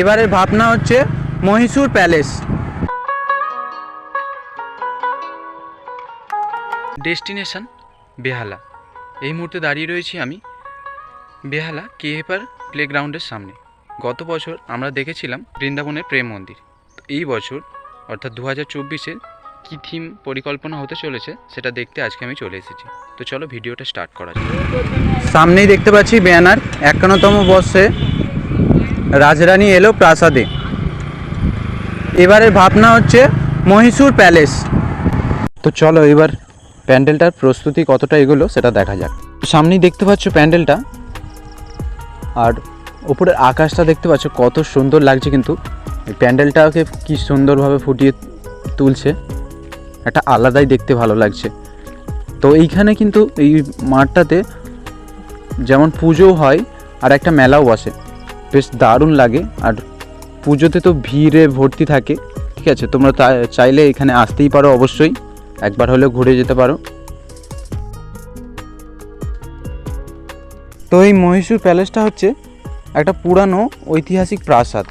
এবারের ভাবনা হচ্ছে মহীশূর প্যালেস। ডেস্টিনেশন বেহালা। এই মুহূর্তে দাঁড়িয়ে রয়েছি আমি বেহালা কেহেপার প্লেগ্রাউন্ডের সামনে। গত বছর আমরা দেখেছিলাম বৃন্দাবনের প্রেম মন্দির। তো এই বছর অর্থাৎ দু হাজার চব্বিশের কী থিম পরিকল্পনা হতে চলেছে সেটা দেখতে আজকে আমি চলে এসেছি। তো চলো ভিডিওটা স্টার্ট করা যাক। সামনেই দেখতে পাচ্ছি ব্যানার একান্নতম বর্ষে রাজরানী এলো প্রাসাদে। এবারের ভাবনা হচ্ছে মহীশূর প্যালেস। তো চলো এবার প্যান্ডেলটার প্রস্তুতি কতটা এগুলো সেটা দেখা যাক। সামনেই দেখতে পাচ্ছ প্যান্ডেলটা। আর ওপরের আকাশটা দেখতে পাচ্ছ কত সুন্দর লাগছে কিন্তু। প্যান্ডেলটাকে কি সুন্দরভাবে ফুটিয়ে তুলছে। একটা আলাদাই দেখতে ভালো লাগছে। তো এইখানে কিন্তু এই মাঠটাতে যেমন পুজো হয় আর একটা মেলাও বসে বেশ দারুণ লাগে। আর পুজোতে তো ভিড়ে ভর্তি থাকে। ঠিক আছে, তোমরা চাইলে এখানে আসতেই পারো অবশ্যই। একবার হলেও ঘুরে যেতে পারো। তো এই মহীশূর প্যালেসটা হচ্ছে একটা পুরানো ঐতিহাসিক প্রাসাদ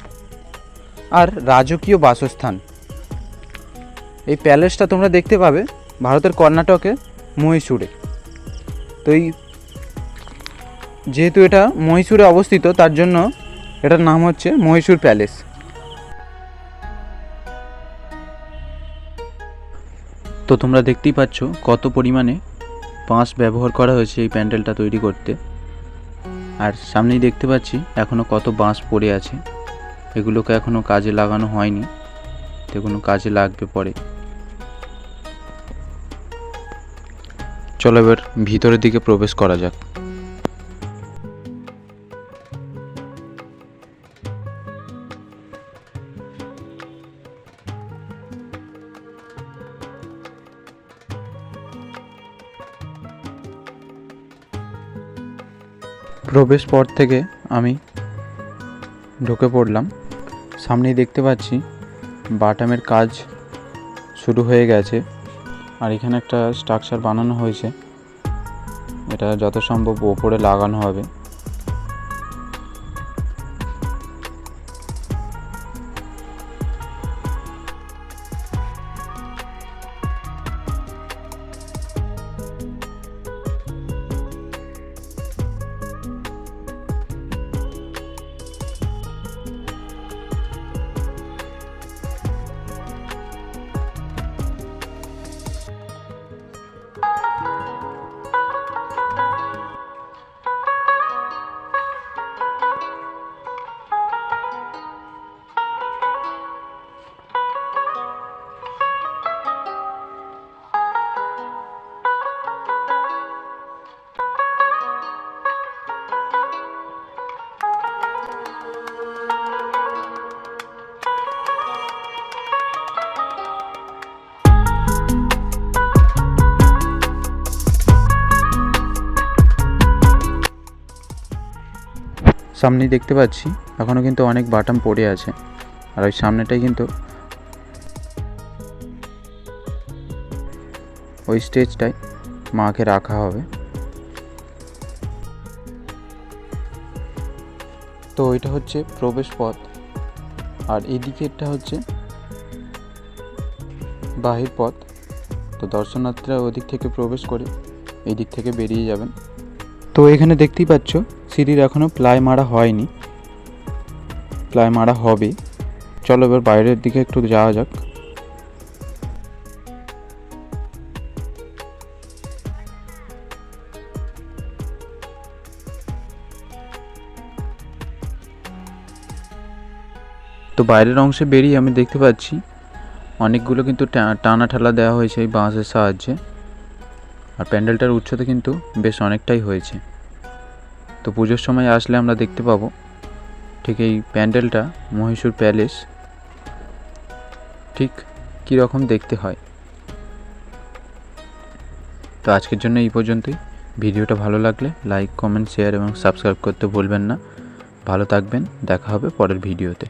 আর রাজকীয় বাসস্থান। এই প্যালেসটা তোমরা দেখতে পাবে ভারতের কর্ণাটকে, মহীশূরে। তো এই, যেহেতু এটা মহীশূরে অবস্থিত, তার জন্য এটার নাম হচ্ছে মহীশূর প্যালেস। তো তোমরা দেখতেই পাচ্ছ কত পরিমাণে বাঁশ ব্যবহার করা হয়েছে এই প্যান্ডেলটা তৈরি করতে। আর সামনেই দেখতে পাচ্ছি এখনও কত বাঁশ পড়ে আছে। এগুলোকে এখনও কাজে লাগানো হয়নি। এগুলো কাজে লাগবে পরে। চলো এবার ভিতরের দিকে প্রবেশ করা যাক। প্রবেশ পর থেকে আমি ঢুকে পড়লাম। সামনেই দেখতে পাচ্ছি বাটামের কাজ শুরু হয়ে গেছে আর এখানে একটা স্ট্রাকচার বানানো হয়েছে। এটা যত সম্ভব ওপরে লাগানো হবে। সামনেই দেখতে পাচ্ছি এখনও কিন্তু অনেক বাটাম পড়ে আছে। আর ওই সামনেটাই কিন্তু ওই স্টেজটায় মাকে রাখা হবে। তো ওইটা হচ্ছে প্রবেশ পথ। আর এই হচ্ছে বাহির পথ। তো দর্শনার্থীরা ওদিক থেকে প্রবেশ করে এই দিক থেকে বেরিয়ে যাবেন। তো এখানে দেখতেই পাচ্ছ, সিঁড়ির এখনও প্লাই মারা হয়নি। প্লাই মারা হবে। চলো এবার বাইরের দিকে একটু যাওয়া যাক। তো বাইরের অংশে বেরিয়ে আমি দেখতে পাচ্ছি, অনেকগুলো কিন্তু টানা ঠালা দেওয়া হয়েছে এই বাঁশের সাহায্যে। আর প্যান্ডেলটার উচ্চতা কিন্তু বেশ অনেকটাই হয়েছে। তো পুজোর সময় আসলে আমরা দেখতে পাবো ঠিক এই প্যান্ডেলটা, মহীশূর প্যালেস। ঠিক কীরকম দেখতে হয়। তো আজকের জন্য এই পর্যন্তই। ভিডিওটা ভালো লাগলে লাইক, কমেন্ট, শেয়ার এবং সাবস্ক্রাইব করতে ভুলবেন না। ভালো থাকবেন, দেখা হবে পরের ভিডিওতে।